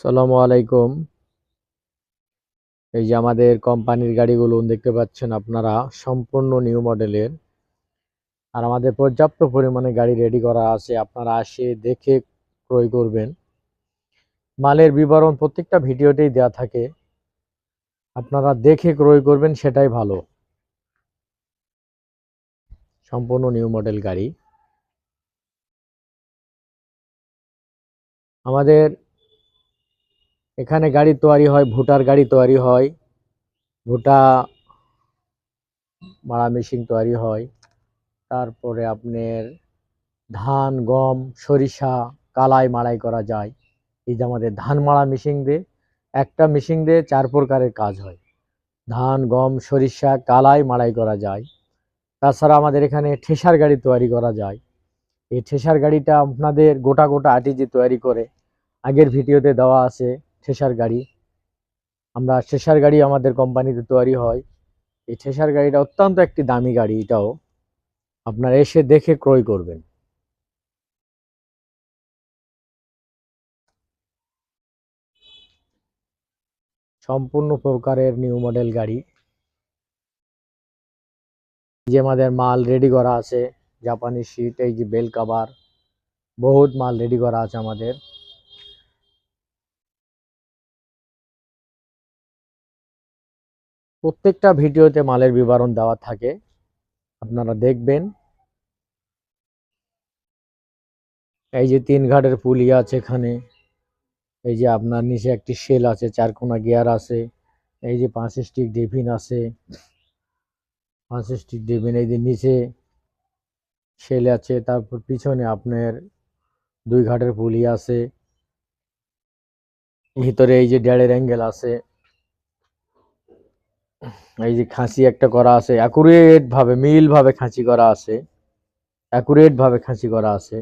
সালামু আলাইকুম। এই যে আমাদের কোম্পানির গাড়িগুলো দেখতে পাচ্ছেন আপনারা, সম্পূর্ণ নিউ মডেলের। আর আমাদের পর্যাপ্ত পরিমাণে গাড়ি রেডি করা আছে, আপনারা আসে দেখে ক্রয় করবেন। মালের বিবরণ প্রত্যেকটা ভিডিওতেই দেওয়া থাকে। আপনারা দেখে ক্রয় করবেন, সেটাই ভালো। সম্পূর্ণ নিউ মডেল গাড়ি। আমাদের এখানে গাড়ি তৈরি হয়, ভুটার গাড়ি তৈরি হয়, ভুটা মাড়া মেশিন তৈরি হয়, তারপরে আপনার ধান, গম, সরিষা, কালাই মাড়াই করা যায়। এই যে আমাদের ধান মাড়া মেশিন দিয়ে একটা মেশিন দিয়ে চার প্রকারের কাজ হয়। ধান, গম, সরিষা, কালাই মাড়াই করা যায়। তাছাড়া আমাদের এখানে ঠেসার গাড়ি তৈরি করা যায়। এই ঠেসার গাড়িটা আপনাদের গোটা গোটা আটি যে তৈরি করে আগের ভিডিওতে দেওয়া আছে। ঠেসার গাড়ি। আমরা ঠেসার গাড়ি আমাদের কোম্পানিতে তৈরি হয়। এই ঠেসার গাড়িটা অত্যন্ত একটি দামি গাড়ি এটাও। আপনারা এসে দেখে ক্রয় করবেন। সম্পূর্ণ প্রকারের নিউ মডেল গাড়ি। যে আমাদের মাল রেডি করা আছে। জাপানি সিট, এই যে বেল কাভার, বহুত মাল রেডি করা আছে আমাদের। প্রত্যেকটা ভিডিওতে মালের বিবরণ দেওয়া থাকে। আপনারা দেখবেন। এই যে তিন ঘাটের পুলি আছে এখানে। এই যে আপনার নিচে একটি শেল আছে, চারকোনা গিয়ার আছে। এই যে পাঁচ স্টিক ডেভিন আছে। পাঁচ স্টিক ডেভিন এই যে নিচে শেল আছে। তারপর পিছনে আপনার দুই ঘাটের পুলি আছে। ভিতরে এই যে ডেড়ের অ্যাঙ্গেল আছে। এই যে খাঁচি একটা করা আছে অ্যাকুরেট ভাবে মিল ভাবে খাঁচি করা আছে অ্যাকুরেট ভাবে খাঁচি করা আছে।